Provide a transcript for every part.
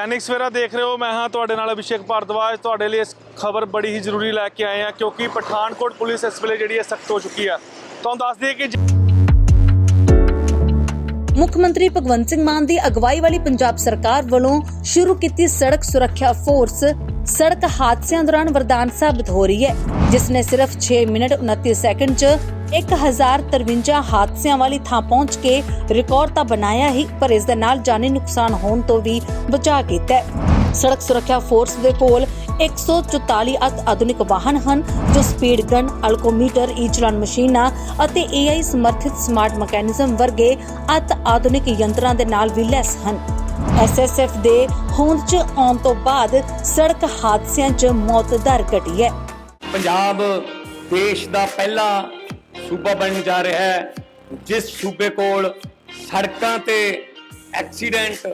ਦੈਨਿਕ ਸਵੇਰਾ ਦੇਖ ਰਹੇ ਹੋ। ਮੈਂ ਹਾਂ ਤੁਹਾਡੇ ਨਾਲ ਅਭਿਸ਼ੇਕ ਭਾਰਦਵਾਜ। ਤੁਹਾਡੇ ਲਈ ਇਸ ਖਬਰ ਬੜੀ ਹੀ ਜ਼ਰੂਰੀ ਲੈ ਕੇ ਆਏ ਹਾਂ ਕਿਉਂਕਿ ਪਠਾਨਕੋਟ ਪੁਲਿਸ ਇਸ ਵੇਲੇ ਜਿਹੜੀ ਹੈ ਸਖਤ ਹੋ ਚੁੱਕੀ ਹੈ। ਤੁਹਾਨੂੰ ਦੱਸ ਦਈਏ ਕਿ ਮੁੱਖ ਮੰਤਰੀ ਭਗਵੰਤ ਸਿੰਘ ਮਾਨ ਦੀ ਅਗਵਾਈ ਵਾਲੀ ਪੰਜਾਬ ਸਰਕਾਰ ਵੱਲੋਂ ਸ਼ੁਰੂ ਕੀਤੀ ਸੜਕ ਸੁਰੱਖਿਆ ਫੋਰਸ ਸੜਕ ਹਾਦਸਿਆਂ ਦੌਰਾਨ ਵਰਦਾਨ ਸਾਬਤ ਹੋ ਰਹੀ ਹੈ, ਜਿਸ ਨੇ ਸਿਰਫ 6 ਮਿੰਟ 29 ਸੈਕਿੰਡ 'ਚ 1053 ਹਾਦਸਿਆਂ ਵਾਲੀ ਥਾਂ ਪਹੁੰਚ ਕੇ ਰਿਕਾਰਡ ਤਾਂ ਬਣਾਇਆ ਹੀ, ਪਰ ਇਸ ਦੇ ਨਾਲ ਜਾਨੀ ਨੁਕਸਾਨ ਹੋਣ ਤੋਂ ਵੀ ਬਚਾ ਕੀਤਾ ਸੜਕ ਸੁਰੱਖਿਆ ਫੋਰਸ ਦੇ ਕੋਲ 144 ਅਤ ਆਧੁਨਿਕ ਵਾਹਨ ਹਨ, ਜੋ ਸਪੀਡ ਗਨ, ਅਲਕੋਮੀਟਰ ਈ ਮਸ਼ੀਨਾਂ ਅਤੇ AI ਸਮਰਥਿਤ ਸਮਾਰਟ ਮੈਕੈਨਿਜ਼ਮ ਵਰਗੇ ਅਤ ਆਧੁਨਿਕ ਯੰਤਰਾਂ ਦੇ ਨਾਲ ਵੀ ਲੈਸ ਹਨ। ਐਸਐਸਐਫ ਦੇ ਹੋਂਦ 'ਚ ਆਉਣ ਤੋਂ ਬਾਅਦ ਸੜਕ ਹਾਦਸਿਆਂ 'ਚ ਮੌਤ ਦਰ ਘਟੀ ਹੈ। ਪੰਜਾਬ ਦੇਸ਼ ਦਾ ਪਹਿਲਾ ਸੂਬਾ ਬਣਨ ਜਾ ਰਿਹਾ ਹੈ ਜਿਸ ਸੂਬੇ ਕੋਲ ਸੜਕਾਂ ਤੇ ਐਕਸੀਡੈਂਟ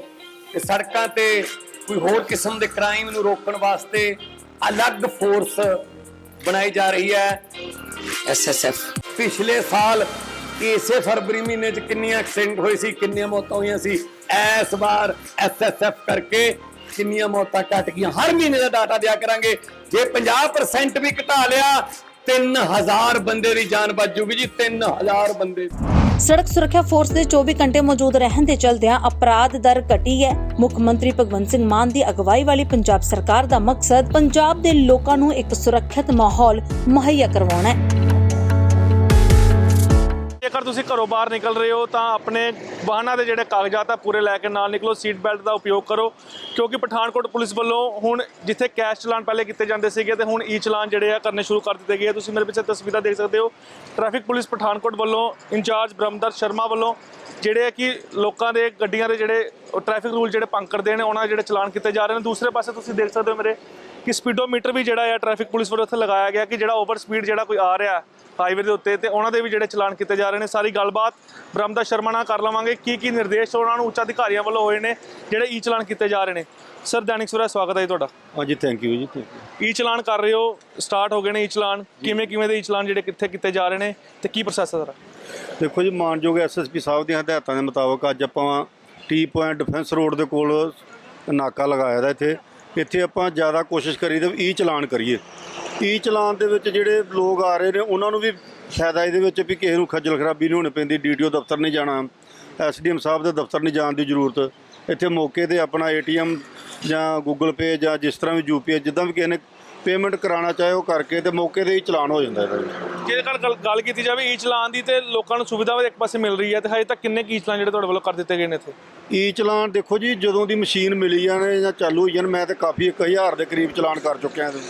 ਤੇ ਸੜਕਾਂ ਤੇ ਕੋਈ ਹੋਰ ਕਿਸਮ ਦੇ ਕ੍ਰਾਈਮ ਨੂੰ ਰੋਕਣ ਵਾਸਤੇ ਅਲੱਗ ਫੋਰਸ ਬਣਾਈ ਜਾ ਰਹੀ ਹੈ। ਐਸਐਸਐਫ ਪਿਛਲੇ ਸਾਲ ਇਸੇ ਫਰਵਰੀ ਮਹੀਨੇ ਚ ਕਿੰਨੀਆਂ ਐਕਸੀਡੈਂਟ ਹੋਏ ਸੀ ਕਿੰਨੀਆਂ ਮੌਤਾਂ ਹੋਈਆਂ ਸੀ ਇਸ ਵਾਰ ਐਸਐਸਐਫ ਕਰਕੇ ਕਿੰਨੀਆਂ ਮੌਤਾਂ ਘਟ ਗਈਆਂ। ਹਰ ਮਹੀਨੇ ਦਾ ਡਾਟਾ ਦਿਆ ਕਰਾਂਗੇ। ਜੇ 50% ਵੀ ਘਟਾ ਲਿਆ 3000 ਬੰਦੇ ਦੀ ਜਾਨ ਬਚ ਜੂਗੀ ਜੀ 3000 ਬੰਦੇ ਸੜਕ ਸੁਰੱਖਿਆ ਫੋਰਸ ਦੇ 24 ਘੰਟੇ ਮੌਜੂਦ ਰਹਿਣ ਦੇ ਚਲਦਿਆਂ ਅਪਰਾਧ ਦਰ ਘਟੀ ਹੈ। ਮੁੱਖ ਮੰਤਰੀ ਭਗਵੰਤ ਸਿੰਘ ਮਾਨ ਦੀ ਅਗਵਾਈ ਵਾਲੀ ਪੰਜਾਬ ਸਰਕਾਰ ਦਾ ਮਕਸਦ, ਪੰਜਾਬ ਦੇ ਲੋਕਾਂ ਨੂੰ ਇੱਕ ਸੁਰੱਖਿਅਤ ਮਾਹੌਲ ਮੁਹੱਈਆ ਕਰਵਾਉਣਾ ਹੈ। ਜੇਕਰ ਤੁਸੀਂ ਘਰੋਂ ਬਾਹਰ ਨਿਕਲ ਰਹੇ ਹੋ ਤਾਂ ਆਪਣੇ ਵਾਹਨਾਂ ਦੇ ਜਿਹੜੇ ਕਾਗਜ਼ਾਤ ਆ, ਪੂਰੇ ਲੈ ਕੇ ਨਾਲ ਨਿਕਲੋ ਸੀਟ ਬੈਲਟ ਦਾ ਉਪਯੋਗ ਕਰੋ। ਕਿਉਂਕਿ ਪਠਾਨਕੋਟ ਪੁਲਿਸ ਵੱਲੋਂ ਹੁਣ ਜਿੱਥੇ ਕੈਸ਼ ਚਲਾਨ ਪਹਿਲੇ ਕੀਤੇ ਜਾਂਦੇ ਸੀਗੇ ਤੇ ਹੁਣ ਈ ਚਲਾਨ ਜਿਹੜੇ ਆ ਕਰਨੇ ਸ਼ੁਰੂ ਕਰ ਦਿੱਤੇ ਗਏ ਆ। ਤੁਸੀਂ ਮੇਰੇ ਪਿੱਛੇ ਤਸਵੀਰਾਂ ਦੇਖ ਸਕਦੇ ਹੋ। ਟ੍ਰੈਫਿਕ ਪੁਲਿਸ ਪਠਾਨਕੋਟ ਵੱਲੋਂ ਇੰਚਾਰਜ ਬ੍ਰਹਮਦਰ ਸ਼ਰਮਾ ਵੱਲੋਂ ਜਿਹੜੇ ਆ ਕਿ ਲੋਕਾਂ ਦੇ ਗੱਡੀਆਂ ਦੇ ਜਿਹੜੇ ਟ੍ਰੈਫਿਕ ਰੂਲ ਜਿਹੜੇ ਭੰਗ ਕਰਦੇ ਨੇ, ਉਹਨਾਂ ਦੇ ਜਿਹੜੇ ਚਲਾਨ ਕੀਤੇ ਜਾ ਰਹੇ ਨੇ। ਦੂਸਰੇ ਪਾਸੇ ਤੁਸੀਂ ਦੇਖ ਸਕਦੇ ਹੋ ਮੇਰੇ ਕਿ ਸਪੀਡੋਮੀਟਰ ਵੀ ਜਿਹੜਾ ਆ ਟ੍ਰੈਫਿਕ ਪੁਲਿਸ ਵੱਲੋਂ ਇੱਥੇ ਲਗਾਇਆ ਗਿਆ ਕਿ ਜਿਹੜਾ ਓਵਰ ਸਪੀਡ ਜਿਹੜਾ ਕੋਈ ਆ ਰਿਹਾ ਹਾਈਵੇ ਦੇ ਉੱਤੇ ਤੇ ਉਹਨਾਂ ਦੇ ਵੀ ਜਿਹੜੇ ਚਲਾਨ ਕੀਤੇ ਜਾ ਰਹੇ ਨੇ। ਸਾਰੀ ਗੱਲਬਾਤ ਬ੍ਰਹਮਦਾ ਸ਼ਰਮਾ ਨਾਲ ਕਰ ਲਵਾਂਗੇ। ਕੀ ਕੀ ਨਿਰਦੇਸ਼ ਉਹਨਾਂ ਨੂੰ ਉੱਚ ਅਧਿਕਾਰੀਆਂ ਵੱਲੋਂ ਹੋਏ ਨੇ ਜਿਹੜੇ ਈ ਚਲਾਨ ਕੀਤੇ ਜਾ ਰਹੇ ਨੇ? ਸਰ ਦੈਨਿਕ ਸਵੇਰਾ ਸਵਾਗਤ ਹੈ ਜੀ ਤੁਹਾਡਾ। ਹਾਂਜੀ ਥੈਂਕ ਯੂ ਜੀ ਥੈਂਕ ਯੂ ਈ ਚਲਾਨ ਕਰ ਰਹੇ ਹੋ ਸਟਾਰਟ ਹੋ ਗਏ ਨੇ ਈ ਚਲਾਨ ਕਿਵੇਂ ਕਿਵੇਂ ਦੇ ਈ ਚਲਾਨ ਜਿਹੜੇ ਕਿੱਥੇ ਕੀਤੇ ਜਾ ਰਹੇ ਨੇ ਤੇ ਕੀ ਪ੍ਰੋਸੈਸ ਹੈ ਸਰ? ਦੇਖੋ ਜੀ ਮਾਨਯੋਗ ਐਸਐਸਪੀ ਸਾਹਿਬ ਦੀਆਂ ਹਦਾਇਤਾਂ ਦੇ ਮੁਤਾਬਕ ਅੱਜ ਆਪਾਂ ਟੀ ਪੁਆਇੰਟ ਡਿਫੈਂਸ ਰੋਡ ਦੇ ਕੋਲ ਨਾਕਾ ਲਗਾਇਆ ਦਾ ਇੱਥੇ। ਇੱਥੇ ਆਪਾਂ ਜ਼ਿਆਦਾ ਕੋਸ਼ਿਸ਼ ਕਰੀ ਤੇ ਈ ਚਲਾਨ ਕਰੀਏ। ਈ ਚਲਾਨ ਦੇ ਵਿੱਚ ਜਿਹੜੇ ਲੋਕ ਆ ਰਹੇ ਨੇ, ਉਹਨਾਂ ਨੂੰ ਵੀ ਫਾਇਦਾ ਇਹਦੇ ਵਿੱਚ ਵੀ ਕਿਸੇ ਨੂੰ ਖੱਜਲ ਖਰਾਬੀ ਨਹੀਂ ਹੋਣੀ ਪੈਂਦੀ। ਡੀਟੀਓ ਦਫ਼ਤਰ ਨਹੀਂ ਜਾਣਾ ਐਸਡੀਐਮ ਸਾਹਿਬ ਦੇ ਦਫ਼ਤਰ ਨਹੀਂ ਜਾਣ ਦੀ ਜ਼ਰੂਰਤ। ਇੱਥੇ ਮੌਕੇ ਤੇ ਆਪਣਾ ਏਟੀਐਮ ਜਾਂ ਗੂਗਲ ਪੇ ਜਾਂ ਜਿਸ ਤਰ੍ਹਾਂ ਵੀ ਯੂਪੀਆਈ ਜਿੱਦਾਂ ਵੀ ਕਿਸੇ ਨੇ ਪੇਮੈਂਟ ਕਰਾਉਣਾ ਚਾਹੇ ਉਹ ਕਰਕੇ ਤੇ ਮੌਕੇ ਤੇ ਹੀ ਚਲਾਨ ਹੋ ਜਾਂਦਾ ਇਹਦਾ। ਜੀ। ਜੇ ਗੱਲ ਗੱਲ- ਗੱਲ ਕੀਤੀ ਜਾਵੇ ਈ ਚਲਾਨ ਦੀ ਤੇ ਲੋਕਾਂ ਨੂੰ ਸੁਵਿਧਾ ਵੀ ਇੱਕ ਪਾਸੇ ਮਿਲ ਰਹੀ ਹੈ ਤੇ ਹਜੇ ਤੱਕ ਕਿੰਨੇ ਕੀ ਚਲਾਨ ਜਿਹੜੇ ਤੁਹਾਡੇ ਵੱਲੋਂ ਕਰ ਦਿੱਤੇ ਗਏ ਨੇ ਇੱਥੇ? ਈ ਚਲਾਨ ਦੇਖੋ ਜੀ ਜਦੋਂ ਦੀ ਮਸ਼ੀਨ ਮਿਲੀ ਜਾਣੇ ਜਾਂ ਚਾਲੂ ਹੋਈ ਜਾਣ ਮੈਂ ਤੇ ਕਾਫੀ 1000 ਦੇ ਕਰੀਬ ਚਲਾਨ ਕਰ ਚੁੱਕਿਆ ਇਹਦੇ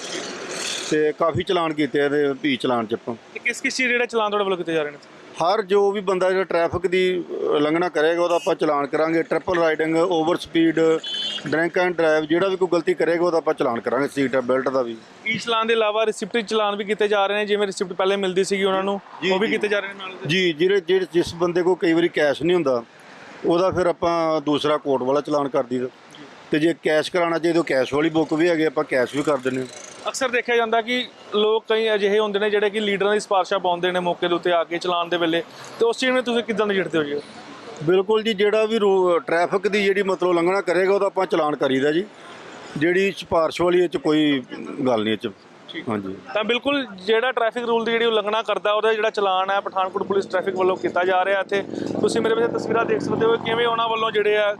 ਤੇ ਕਾਫੀ ਚਲਾਨ ਕੀਤੇ ਇਹਦੇ ਈ ਚਲਾਨ ਚ ਆਪਾਂ। ਤੇ ਕਿਸ ਕਿਸ ਚੀਜ਼ ਜਿਹੜੇ ਚਲਾਨ ਤੁਹਾਡੇ ਵੱਲੋਂ ਕੀਤੇ ਜਾ ਰਹੇ ਨੇ? ਹਰ ਜੋ ਵੀ ਬੰਦਾ ਜਿਹੜਾ ਟ੍ਰੈਫਿਕ ਦੀ ਅ, ਉਲੰਘਣਾ ਕਰੇਗਾ ਉਹਦਾ ਆਪਾਂ ਚਲਾਨ ਕਰਾਂਗੇ। Triple riding over speed drink and drive ਜਿਹੜਾ ਵੀ ਕੋਈ ਗਲਤੀ ਕਰੇਗਾ ਉਹਦਾ ਆਪਾਂ ਚਲਾਨ ਕਰਾਂਗੇ ਸੀਟ ਬੈਲਟ ਦਾ ਵੀ। ਈ ਚਲਾਨ ਦੇ ਇਲਾਵਾ ਰਿਸਿਪਟ ਚਲਾਨ ਵੀ ਕੀਤੇ ਜਾ ਰਹੇ ਨੇ ਜਿਵੇਂ ਰਿਸਿਪਟ ਪਹਿਲੇ ਮਿਲਦੀ ਸੀਗੀ ਉਹਨਾਂ ਨੂੰ ਜੀ, ਉਹ ਵੀ ਜੀ। ਕੀਤੇ ਜਾ ਰਹੇ ਨੇ ਨਾਲ। ਜੀ ਜਿਹੜੇ ਜਿਹੜੇ ਜਿਸ ਬੰਦੇ ਕੋਲ ਕਈ ਵਾਰੀ ਕੈਸ਼ ਨਹੀਂ ਹੁੰਦਾ ਉਹਦਾ ਫਿਰ ਆਪਾਂ ਦੂਸਰਾ ਕੋਰਟ ਵਾਲਾ ਚਲਾਨ ਕਰ ਦਈਦਾ। ਤੇ ਜੇ ਕੈਸ਼ ਕਰਾਉਣਾ ਚਾਹੀਦਾ ਕੈਸ਼ ਵਾਲੀ ਬੁੱਕ ਵੀ ਹੈਗੇ ਆਪਾਂ ਕੈਸ਼ ਵੀ ਕਰ ਦਿੰਦੇ ਹਾਂ। ਅਕਸਰ ਦੇਖਿਆ ਜਾਂਦਾ ਕਿ ਲੋਕ ਕਈ ਅਜਿਹੇ ਹੁੰਦੇ ਨੇ ਜਿਹੜੇ ਕਿ ਲੀਡਰਾਂ ਦੀ ਸਿਫਾਰਸ਼ਾਂ ਪਾਉਂਦੇ ਨੇ ਮੌਕੇ ਦੇ ਉੱਤੇ ਆ ਕੇ ਚਲਾਨ ਦੇ ਵੇਲੇ। ਤੇ ਉਸ ਚੀਜ਼ ਨੂੰ ਤੁਸੀਂ ਕਿਦਾਂ ਨਜਿੱਠਦੇ ਹੋ ਜੀ? ਬਿਲਕੁਲ ਜੀ ਜਿਹੜਾ ਵੀ ਟ੍ਰੈਫਿਕ ਦੀ ਜਿਹੜੀ ਮਤਲਬ ਉਲੰਘਣਾ ਕਰੇਗਾ ਉਹਦਾ ਆਪਾਂ ਚਲਾਨ ਕਰੀਦਾ ਜੀ। ਜਿਹੜੀ ਸਿਫਾਰਿਸ਼ ਵਾਲੀ ਇਹ ਚ ਕੋਈ ਗੱਲ ਨਹੀਂ ਇਹ ਚ। ਹਾਂਜੀ। ਤਾਂ ਬਿਲਕੁਲ ਜਿਹੜਾ ਟ੍ਰੈਫਿਕ ਰੂਲ ਦੀ ਜਿਹੜੀ ਉਲੰਘਣਾ ਕਰਦਾ ਉਹਦਾ ਜਿਹੜਾ ਚਲਾਨ ਹੈ ਪਠਾਨਕੋਟ ਪੁਲਿਸ ਟ੍ਰੈਫਿਕ ਵੱਲੋਂ ਕੀਤਾ ਜਾ ਰਿਹਾ ਇੱਥੇ। ਤੁਸੀਂ ਮੇਰੇ ਵਿੱਚ ਤਸਵੀਰਾਂ ਦੇਖ ਸਕਦੇ ਹੋ ਕਿਵੇਂ ਉਹਨਾਂ ਵੱਲੋਂ ਜਿਹੜੇ ਆ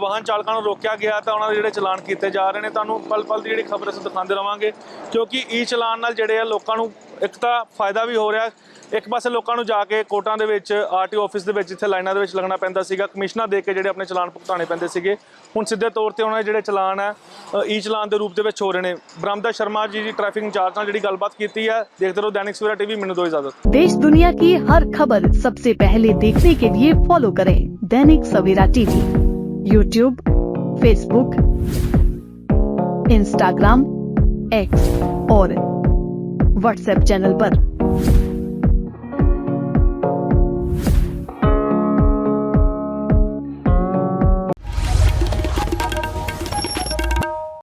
ਵਾਹਨ ਚਾਲਕਾਂ ਨੂੰ ਰੋਕਿਆ ਗਿਆ ਤਾਂ ਉਹਨਾਂ ਦੇ ਜਿਹੜੇ ਚਲਾਨ ਕੀਤੇ ਜਾ ਰਹੇ ਨੇ। ਤੁਹਾਨੂੰ ਪਲ ਪਲ ਦੀ ਜਿਹੜੀ ਖਬਰ ਅਸੀਂ ਦਿਖਾਉਂਦੇ ਰਵਾਂਗੇ ਕਿਉਂਕਿ ਈ ਚਲਾਨ ਨਾਲ ਜਿਹੜੇ ਆ ਲੋਕਾਂ ਨੂੰ ਇੱਕ ਤਾਂ ਫਾਇਦਾ ਵੀ ਹੋ ਰਿਹਾ ਇੱਕ ਪਾਸੇ ਲੋਕਾਂ ਨੂੰ ਜਾ ਕੇ ਕੋਰਟਾਂ ਦੇ ਵਿੱਚ ਆਰਟੀਓ ਆਫਿਸ ਦੇ ਵਿੱਚ ਇੱਥੇ ਲਾਈਨਾਂ ਦੇ ਵਿੱਚ ਲੱਗਣਾ ਪੈਂਦਾ ਸੀਗਾ ਕਮਿਸ਼ਨਾਂ ਦੇ ਕੇ ਜਿਹੜੇ ਆਪਣੇ ਚਲਾਨ ਭੁਗਤਾਣੇ ਪੈਂਦੇ ਸੀਗੇ ਹੁਣ ਸਿੱਧੇ ਤੌਰ ਤੇ ਉਹਨਾਂ ਦੇ ਜਿਹੜੇ ਚਲਾਨ ਹੈ ਈ ਚਲਾਨ ਦੇ ਰੂਪ ਦੇ ਵਿੱਚ ਹੋ ਰਹੇ ਨੇ ਬ੍ਰਹਮਦਾ ਸ਼ਰਮਾ ਜੀ ਦੀ ਟ੍ਰੈਫਿਕ ਇੰਚਾਰਜ ਨਾਲ ਜਿਹੜੀ ਗੱਲਬਾਤ ਕੀਤੀ ਹੈ ਦੇਖਦੇ ਰਹੋ ਦੈਨਿਕ ਸਵੇਰਾ ਟੀਵੀ ਮੈਨੂੰ ਦਿਓ ਇਜਾਜ਼ਤ देश दुनिया की हर खबर सबसे पहले देखने के लिए फॉलो करें Dainik Savera TV YouTube Facebook Instagram X और व्हाट्सएप चैनल पर।